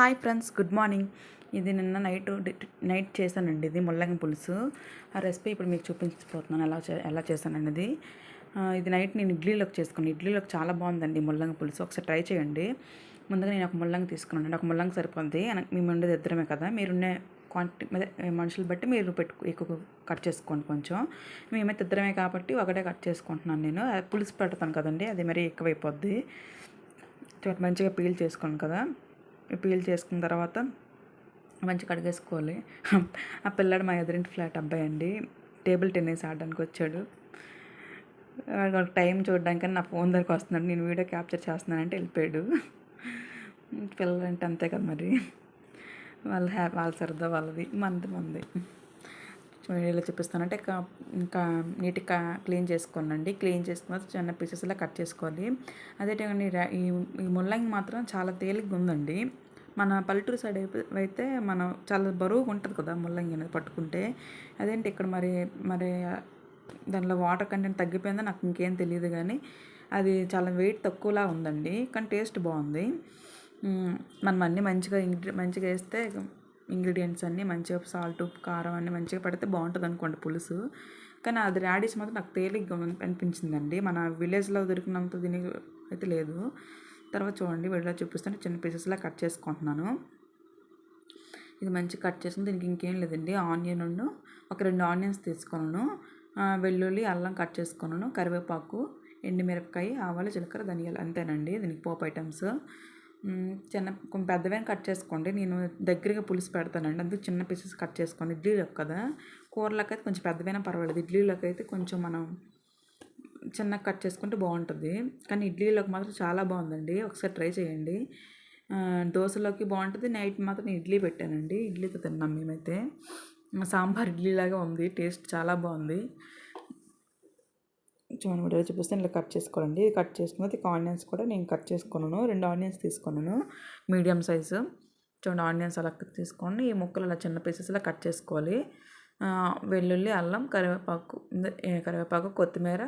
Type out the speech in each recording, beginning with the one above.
Hi friends good morning. ఇది నిన్న night night చేశానండి ఇది ముల్లంగి పులుసు. ఆ రెసిపీ ఇప్పుడు మీకు చూపించబోతున్నాను ఎలా చే ఎలా చేశానండి ఇది నైట్ నేను ఇడ్లీలోకి చేసుకున్నాను ఇడ్లీలోకి చాలా బాగుందండి ముల్లంగి పులుసు. ఒకసారి ట్రై చేయండి. ముందుగా నేను ఒక ముల్లంగి తీసుకున్నాను. ఒక ముల్లంగి సరిపోద్ది. మేము ఉండేది ఇద్దరమే కదా. మీరున్నే క్వాంటిటీ మనుషులు బట్టి మీరు పెట్టు ఎక్కువ కట్ చేసుకోండి కొంచెం. మేమైతే ఇద్దరమే కాబట్టి ఒకటే కట్ చేసుకుంటున్నాను నేను. పులుసు పెడతాను కదండి. అది మరీ ఎక్కువైపోద్ది. మంచిగా పీల్ చేసుకోండి కదా. పీల్ చేసుకున్న తర్వాత మంచిగా కడిగేసుకోవాలి. ఆ పిల్లాడు మా ఎదురింటి ఫ్లాట్ అబ్బాయి అండి. టేబుల్ టెన్నిస్ ఆడడానికి వచ్చాడు. ఒక టైం చూడడానికి నా ఫోన్ దగ్గరకు వస్తున్నాడు. నేను వీడియో క్యాప్చర్ చేస్తున్నానంటే వెళ్ళిపోయాడు. పిల్లలంటే అంతే కదా మరి. వాళ్ళ హ్యా వాళ్ళ సరదా వాళ్ళది. మంది మంది ఇలా చూపిస్తానంటే ఇంకా నీట్గా క్లీన్ చేసుకోనండి. క్లీన్ చేసుకున్న చిన్న పీసెస్లా కట్ చేసుకోవాలి. అదే టైం ఈ ఈ ముల్లంగి మాత్రం చాలా తేలిగ్గా ఉందండి. మన పల్లెటూరు సైడ్ అయిపో- అయితే మనం చాలా బరువుగా ఉంటుంది కదా ముల్లంగి అనేది పట్టుకుంటే. అదేంటి ఇక్కడ మరి మరి దానిలో వాటర్ కంటెంట్ తగ్గిపోయిందో నాకు ఇంకేం తెలియదు కానీ అది చాలా వెయిట్ తక్కువలా ఉందండి. కానీ టేస్ట్ బాగుంది. మనం అన్నీ మంచిగా ఇంగ్రీ మంచిగా వేస్తే ఇంగ్రీడియంట్స్ అన్నీ మంచిగా సాల్ట్ కారం అన్నీ మంచిగా పడితే బాగుంటుంది అనుకోండి పులుసు. కానీ అది రాడిష్ మాత్రం నాకు తేలిగ్గా అనిపించిందండి. మన విలేజ్లో దొరికినంత దీని అయితే లేదు. తర్వాత చూడండి వీడియో చూపిస్తాను. చిన్న పీసెస్లా కట్ చేసుకుంటున్నాను. ఇది మంచి కట్ చేసుకుని దీనికి ఇంకేం లేదండి. ఆనియన్ ఒక రెండు ఆనియన్స్ తీసుకున్నాను. వెల్లుల్లి అల్లం కట్ చేసుకున్నాను. కరివేపాకు ఎండుమిరపకాయ ఆవాలు జీలకర్ర ధనియాలు అంతేనండి దీనికి పోపు ఐటమ్స్ చిన్న కొంచెం పెద్దవైన కట్ చేసుకోండి. నేను దగ్గరగా పులుసు పెడతానండి. అందుకు చిన్న పీసెస్ కట్ చేసుకోండి. ఇడ్లీలోకి కదా? కూరలోకి అయితే కొంచెం పెద్దవైనా పర్వాలేదు. ఇడ్లీలోకి అయితే కొంచెం మనం చిన్నగా కట్ చేసుకుంటే బాగుంటుంది. కానీ ఇడ్లీలోకి మాత్రం చాలా బాగుందండి. ఒకసారి ట్రై చేయండి. దోశలోకి బాగుంటుంది. నైట్ మాత్రం ఇడ్లీ పెట్టానండి. ఇడ్లీతో తిన్నాం మేమైతే. మా సాంబార్ ఇడ్లీలాగా ఉంది. టేస్ట్ చాలా బాగుంది. చూడండి వీడియో చూపిస్తే ఇలా కట్ చేసుకోవాలండి. ఇది కట్ చేసుకున్నది ఆనియన్స్ కూడా నేను కట్ చేసుకున్నాను. రెండు ఆనియన్స్ తీసుకున్నాను. Medium size. చూడండి ఆనియన్స్ అలా తీసుకోండి ఈ ముక్కలు అలా చిన్న పీసెస్లో కట్ చేసుకోవాలి. వెల్లుల్లి అల్లం కరివేపాకు కరివేపాకు కొత్తిమీర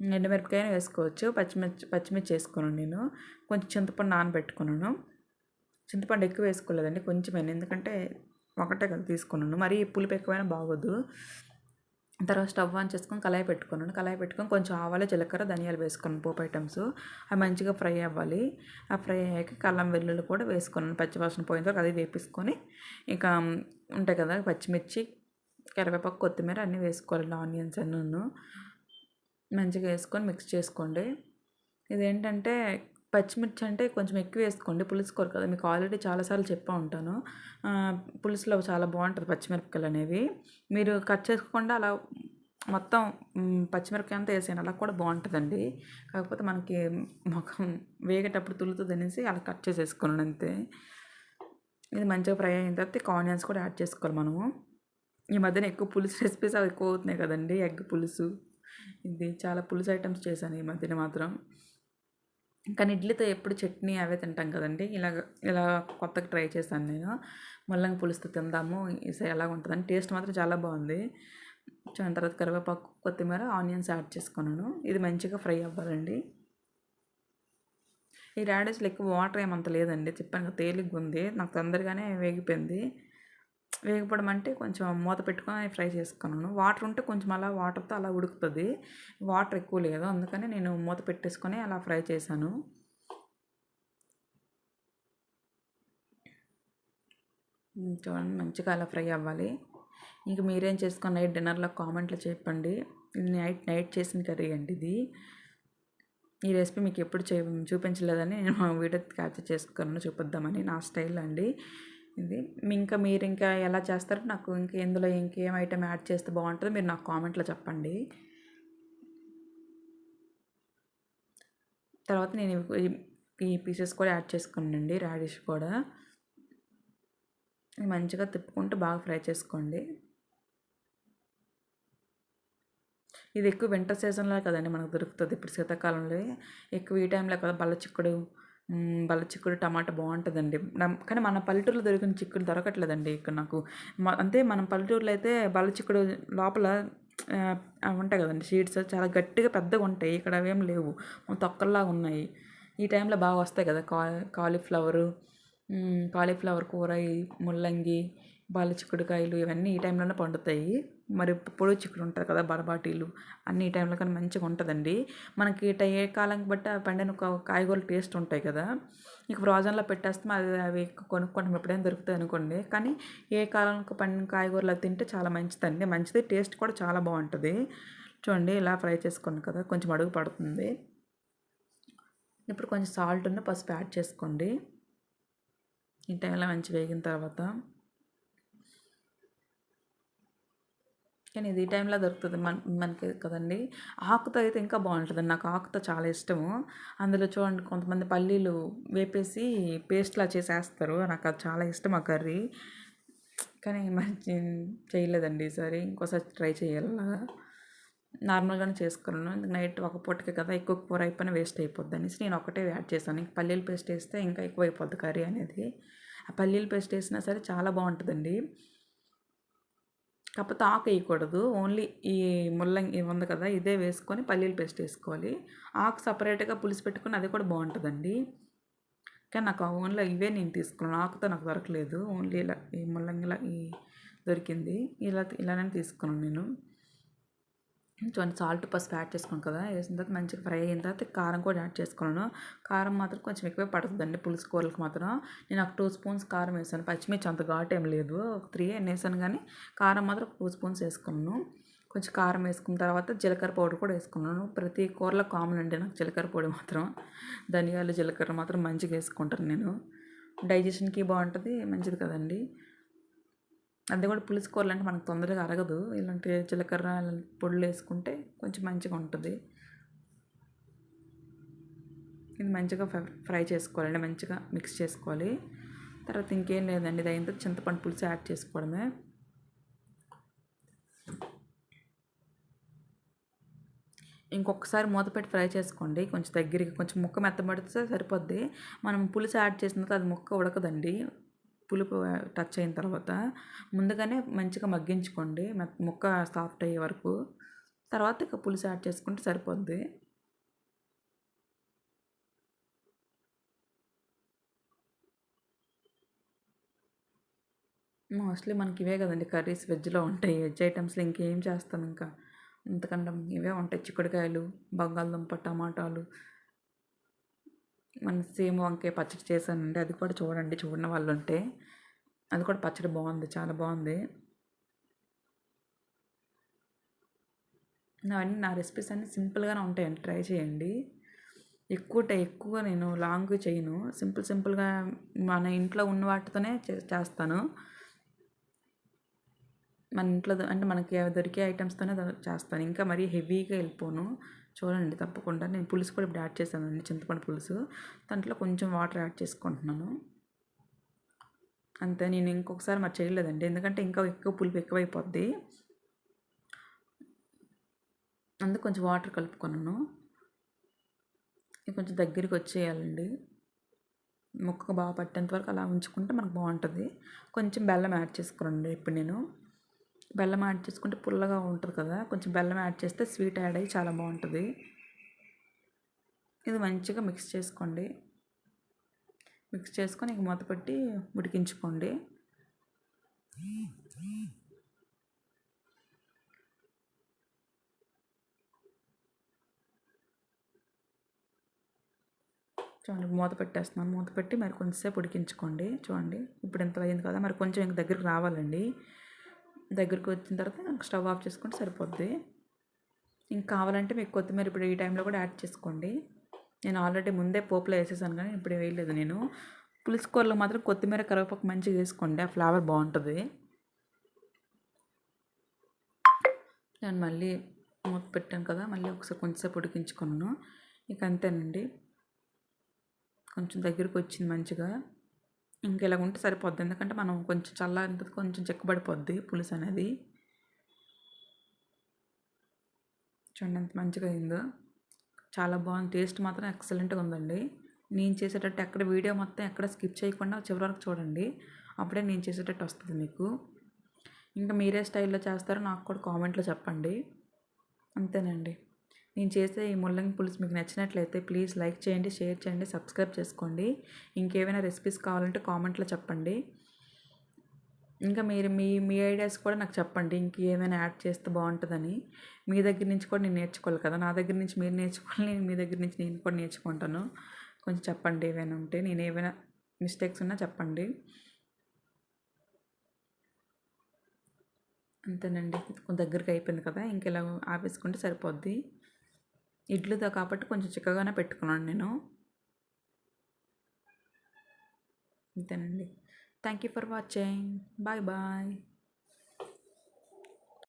ఎండుమిరపకాయ వేసుకోవచ్చు. పచ్చిమిర్చి పచ్చిమిర్చి వేసుకున్నాను నేను. కొంచెం చింతపండు నానబెట్టుకున్నాను. చింతపండు ఎక్కువ వేసుకోలేదండి. కొంచెమే ఎందుకంటే ఒకటే కదా తీసుకున్నాను. మరీ పులుపు ఎక్కువైనా బాగోదు. తర్వాత స్టవ్ ఆన్ చేసుకొని కళాయి పెట్టుకున్నాను. కళాయి పెట్టుకొని కొంచెం ఆవాలు జీలకర్ర ధనియాలు వేసుకున్నాను పోపు ఐటమ్స్. అవి మంచిగా ఫ్రై అవ్వాలి. ఆ ఫ్రై అయ్యాక కల్లం వెల్లుల్లి కూడా వేసుకున్నాను. పచ్చివాసన పోయిన తర్వాత అది వేపించుకొని ఇంకా ఉంటాయి కదా పచ్చిమిర్చి కరివేపాకు కొత్తిమీర అన్నీ వేసుకోవాలి. ఆనియన్స్ అన్నీ మంచిగా వేసుకొని మిక్స్ చేసుకోండి. ఇదేంటంటే పచ్చిమిర్చి అంటే కొంచెం ఎక్కువ వేసుకోండి. పులుసు కూర కదా మీకు ఆల్రెడీ చాలాసార్లు చెప్పా ఉంటాను. పులుసులో చాలా బాగుంటుంది పచ్చిమిరపకాయలు అనేవి. మీరు కట్ చేసుకోకుండా అలా మొత్తం పచ్చిమిరపకాయ అంతా వేసాను అలా కూడా బాగుంటుందండి. కాకపోతే మనకి మొఖం వేగేటప్పుడు తులుతుంది అనేసి అలా కట్ చేసేసుకున్నాను అంతే. ఇది మంచిగా ఫ్రై అయిన తర్వాత ఆనియన్స్ కూడా యాడ్ చేసుకోవాలి మనము. ఈ మధ్యన ఎక్కువ పులుసు రెసిపీస్ అవి ఎక్కువ అవుతున్నాయి కదండి ఎగ్ పులుసు. ఇది చాలా పులుసు ఐటమ్స్ చేశాను ఈ మధ్యన మాత్రం. కానీ ఇడ్లీతో ఎప్పుడు చట్నీ అవే తింటాం కదండి. ఇలాగ ఇలా కొత్తగా ట్రై చేశాను నేను. ముల్లంగి పులుసుతో తిందాము ఈసారి ఎలా ఉంటుందని టేస్ట్ మాత్రం చాలా బాగుంది. చూసిన తర్వాత కరివేపాకు కొత్తిమీర ఆనియన్స్ యాడ్ చేసుకున్నాను. ఇది మంచిగా ఫ్రై అవ్వాలండి. ఈ రాడిష్లో ఎక్కువ వాటర్ ఏమంత లేదండి. చెప్పాను తేలిగ్గా ఉంది నాకు తొందరగానే వేగిపోయింది. వేగపడం అంటే కొంచెం మూత పెట్టుకొని ఫ్రై చేసుకున్నాను. వాటర్ ఉంటే కొంచెం అలా వాటర్తో అలా ఉడుకుతుంది. వాటర్ ఎక్కువ లేదు. అందుకని నేను మూత పెట్టేసుకొని అలా ఫ్రై చేశాను. చూడండి మంచిగా అలా ఫ్రై అవ్వాలి. ఇంక మీరేం చేసుకుని నైట్ డిన్నర్లో కామెంట్లో చెప్పండి. నైట్ నైట్ చేసిన కర్రీ అండి ఇది. ఈ రెసిపీ మీకు ఎప్పుడు చే చూపించలేదని నేను వీడియో క్యాప్చర్ చేసుకున్నాను. చూపిద్దామని నా స్టైల్ అండి. ఇది ఇంకా మీరు ఇంకా ఎలా చేస్తారో నాకు ఇంకా ఇందులో ఇంకేం ఐటమ్ యాడ్ చేస్తే బాగుంటుందో మీరు నాకు కామెంట్లో చెప్పండి. తర్వాత నేను ఈ- ఈ పీసెస్ కూడా యాడ్ చేసుకున్నానండి రాడిష్ కూడా. మంచిగా తిప్పుకుంటూ బాగా ఫ్రై చేసుకోండి. ఇది ఎక్కువ వింటర్ సీజన్లో కదండి మనకు దొరుకుతుంది ఇప్పుడు శీతాకాలంలో. ఎక్కువ ఈ టైంలో కదా బల్ల చిక్కుడు వాళ్ళ చిక్కుడు టమాటా బాగుంటుందండి. కానీ మన పల్లెటూరులో దొరికిన చిక్కుడు దొరకట్లేదండి ఇక్కడ నాకు. మ- అంతే మనం పల్లెటూరులో అయితే బల్ల చిక్కుడు లోపల ఉంటాయి కదండి సీడ్స్ చాలా గట్టిగా పెద్దగా ఉంటాయి. ఇక్కడ అవేం లేవు. తొక్కల్లాగా ఉన్నాయి. ఈ టైంలో బాగా వస్తాయి కదా కా కాలీఫ్లవరు కాలీఫ్లవర్ కూర ముల్లంగి బాల చిక్కుడుకాయలు ఇవన్నీ ఈ టైంలోనే పండుతాయి. మరి పొడి చిక్కుడు ఉంటుంది కదా బరబాటీలు అన్ని టైంలో కానీ మంచిగా ఉంటుందండి. మనకి ఇట ఏ కాలానికి బట్టి ఆ పండిన కాయగూరలు టేస్ట్ ఉంటాయి కదా. ఇక ఫ్రోజన్లో పెట్టేస్తే అవి అవి కొనుక్కుంటాం ఎప్పుడైనా దొరుకుతాయి అనుకోండి. కానీ ఏ కాలానికి పండిన కాయగూరలు తింటే చాలా మంచిదండి. మంచిది టేస్ట్ కూడా చాలా బాగుంటుంది. చూడండి ఇలా ఫ్రై చేసుకోండి కదా కొంచెం అడుగు పడుతుంది. ఇప్పుడు కొంచెం సాల్ట్ ఉన్న పసుపు యాడ్ చేసుకోండి. ఈ టైంలో మంచి వేగిన తర్వాత కానీ ఇది ఈ టైంలో దొరుకుతుంది మన మనకి కదండి. ఆకుతో అయితే ఇంకా బాగుంటుంది నాకు ఆకుతో చాలా ఇష్టము. అందులో చూడండి కొంతమంది పల్లీలు వేపేసి పేస్ట్లా చేసేస్తారు. నాకు అది చాలా ఇష్టం ఆ కర్రీ. కానీ మంచి చేయలేదండి ఈసారి. ఇంకోసారి ట్రై చేయాలి? నార్మల్గానే చేసుకున్నాను. నైట్ ఒక పూటకే కదా ఎక్కువ కూర అయిపోయిన వేస్ట్ అయిపోద్ది అనేసి నేను ఒకటే యాడ్ చేశాను. ఇంక పల్లీల పేస్ట్ వేస్తే ఇంకా ఎక్కువ అయిపోద్ది కర్రీ అనేది. ఆ పల్లీల పేస్ట్ వేసినా సరే చాలా బాగుంటుందండి. కాకపోతే ఆకు వేయకూడదు. ఓన్లీ ఈ ముల్లంగి ఉంది కదా ఇదే వేసుకొని పల్లీలు పేస్ట్ వేసుకోవాలి. ఆకు సపరేట్గా పులుసు పెట్టుకుని అది కూడా బాగుంటుందండి. కానీ నాకు ఓన్లీ ఇవే నేను తీసుకున్నాను. ఆకుతో నాకు దొరకలేదు. ఓన్లీ ఇలా ఈ ముల్లంగిలా ఈ దొరికింది. ఇలా ఇలానే తీసుకున్నాను నేను. చూడండి సాల్ట్ పసుపు యాడ్ చేసుకున్నాను కదా వేసిన తర్వాత మంచిగా ఫ్రై అయిన తర్వాత కారం కూడా యాడ్ చేసుకున్నాను. కారం మాత్రం కొంచెం ఎక్కువే పడుతుందండి పులుసు కూరలకు మాత్రం. నేను ఒక టూ స్పూన్స్ కారం వేసాను పచ్చిమిర్చి అంత ఘాటు ఏం లేదు ఒక త్రీ అని వేసాను కానీ కారం మాత్రం టూ స్పూన్స్ వేసుకున్నాను. కొంచెం కారం వేసుకున్న తర్వాత జీలకర్ర పౌడర్ కూడా వేసుకున్నాను. ప్రతి కూరలో కామన్ అండి నాకు జీలకర్ర పొడి మాత్రం. ధనియాలు జీలకర్ర మాత్రం మంచిగా వేసుకుంటాను నేను. డైజెషన్కి బాగుంటుంది మంచిది కదండి. అది కూడా పులుసు కూరలు అంటే మనకు తొందరగా అరగదు. ఇలాంటి జీలకర్ర పొడులు వేసుకుంటే కొంచెం మంచిగా ఉంటుంది. ఇది మంచిగా ఫ్రై ఫ్రై చేసుకోవాలండి. మంచిగా మిక్స్ చేసుకోవాలి. తర్వాత ఇంకేం లేదండి. ఇది అయిన చింతపండు పులుసు యాడ్ చేసుకోవడమే. ఇంకొకసారి మూత పెట్టి ఫ్రై చేసుకోండి. కొంచెం దగ్గరికి కొంచెం ముక్క మెత్తబడితే సరిపోద్ది. మనం పులుసు యాడ్ చేసిన తర్వాత అది ముక్క ఉడకదండి. పులుపు టచ్ అయిన తర్వాత ముందుగానే మంచిగా మగ్గించుకోండి. ముక్క సాఫ్ట్ అయ్యే వరకు. తర్వాత ఇక పులుసు యాడ్ చేసుకుంటే సరిపోద్ది. మోస్ట్లీ మనకి ఇవే కదండి కర్రీస్ వెజ్లో ఉంటాయి. వెజ్ ఐటమ్స్లో ఇంకేం చేస్తాం ఇంకా? ఇంతకంటే ఇవే ఉంటాయి. చిక్కుడుకాయలు బంగాళదుంప టమాటాలు మన సేమ్ వంకాయ పచ్చడి చేశానండి అది కూడా చూడండి చూడని వాళ్ళు ఉంటే. అది కూడా పచ్చడి బాగుంది చాలా బాగుంది. అవన్నీ నా రెసిపీస్ అన్నీ సింపుల్గానే ఉంటాయండి ట్రై చేయండి. ఎక్కువ ఎక్కువ నేను లాంగ్ చేయను. సింపుల్ సింపుల్గా మన ఇంట్లో ఉన్న వాటితోనే చే- చేస్తాను. మన ఇంట్లో అంటే మనకి దొరికే ఐటమ్స్తోనే చేస్తాను. ఇంకా మరీ హెవీగా వెళ్ళిపోను. చూడండి తప్పకుండా. నేను పులుసు కూడా ఇప్పుడు యాడ్ చేశానండి చింతపండు పులుసు. దాంట్లో కొంచెం వాటర్ యాడ్ చేసుకుంటున్నాను. అంతే నేను ఇంకొకసారి మరి చేయలేదండి. ఎందుకంటే ఇంకా ఎక్కువ పులుపు ఎక్కువైపోద్ది. అందుకు కొంచెం వాటర్ కలుపుకున్నాను. ఇది కొంచెం దగ్గరికి వచ్చేయాలండి. ముక్కకు బాగా పట్టేంత వరకు అలా ఉంచుకుంటే మనకు బాగుంటుంది. కొంచెం బెల్లం యాడ్ చేసుకురండి ఇప్పుడు నేను. బెల్లం యాడ్ చేసుకుంటే పుల్లగా ఉంటుంది కదా కొంచెం బెల్లం యాడ్ చేస్తే స్వీట్ యాడ్ అయ్యి చాలా బాగుంటుంది. ఇది మంచిగా మిక్స్ చేసుకోండి. మిక్స్ చేసుకొని ఇంక మూత పెట్టి ఉడికించుకోండి. చూడండి మూత పెట్టేస్తున్నాను. మూత పెట్టి మరి కొంచెంసేపు ఉడికించుకోండి. చూడండి ఇప్పుడు ఎంత అయింది కదా మరి కొంచెం ఇంక దగ్గరికి రావాలండి. దగ్గరికి వచ్చిన తర్వాత స్టవ్ ఆఫ్ చేసుకుంటే సరిపోద్ది. ఇంకా కావాలంటే మీకు కొత్తిమీర ఇప్పుడు ఈ టైంలో కూడా యాడ్ చేసుకోండి. నేను ఆల్రెడీ ముందే పోపులో వేసేసాను కానీ ఇప్పుడు వేయలేదు నేను. పులుసుకూరలో మాత్రం కొత్తిమీర కరివేపాకు మంచిగా వేసుకోండి ఆ ఫ్లేవర్ బాగుంటుంది. నేను మళ్ళీ మూత పెట్టాను కదా మళ్ళీ ఒకసారి కొంచెంసేపు ఉడికించుకున్నాను. ఇక అంతేనండి. కొంచెం దగ్గరికి వచ్చింది మంచిగా. ఇంక ఇలాగ ఉంటే సరిపోద్ది. ఎందుకంటే మనం కొంచెం చల్లారిన కొంచెం చెక్కబడిపోద్ది పులుసు అనేది. చూడండి ఎంత మంచిగా అయిందో. చాలా బాగుంది. టేస్ట్ మాత్రం ఎక్సలెంట్గా ఉందండి. నేను చేసేటట్టు ఎక్కడ వీడియో మొత్తం ఎక్కడ స్కిప్ చేయకుండా చివరి వరకు చూడండి. అప్పుడే నేను చేసేటట్టు వస్తుంది మీకు. ఇంకా మీరే స్టైల్లో చేస్తారో నాకు కూడా కామెంట్లో చెప్పండి. అంతేనండి. నేను చేసే ఈ ముల్లంగి పులుసు మీకు నచ్చినట్లయితే ప్లీజ్ లైక్ చేయండి షేర్ చేయండి సబ్స్క్రైబ్ చేసుకోండి. ఇంకేమైనా రెసిపీస్ కావాలంటే కామెంట్లో చెప్పండి. ఇంకా మీరు మీ మీ ఐడియాస్ కూడా నాకు చెప్పండి ఇంకేమైనా యాడ్ చేస్తే బాగుంటుందని. మీ దగ్గర నుంచి కూడా నేను నేర్చుకోవాలి కదా నా దగ్గర నుంచి మీరు నేర్చుకోవాలి నేను మీ దగ్గర నుంచి నేను కూడా నేర్చుకుంటాను. కొంచెం చెప్పండి ఏమైనా ఉంటే నేను ఏమైనా మిస్టేక్స్ ఉన్నా చెప్పండి. అంతేనండి కొంచెం దగ్గరికి అయిపోయింది కదా ఇంకెలా ఆపేసుకుంటే సరిపోద్ది. ఇడ్లీతో కాబట్టి కొంచెం చిక్కగానే పెట్టుకున్నాను నేను. అంతేనండి thank you for watching bye bye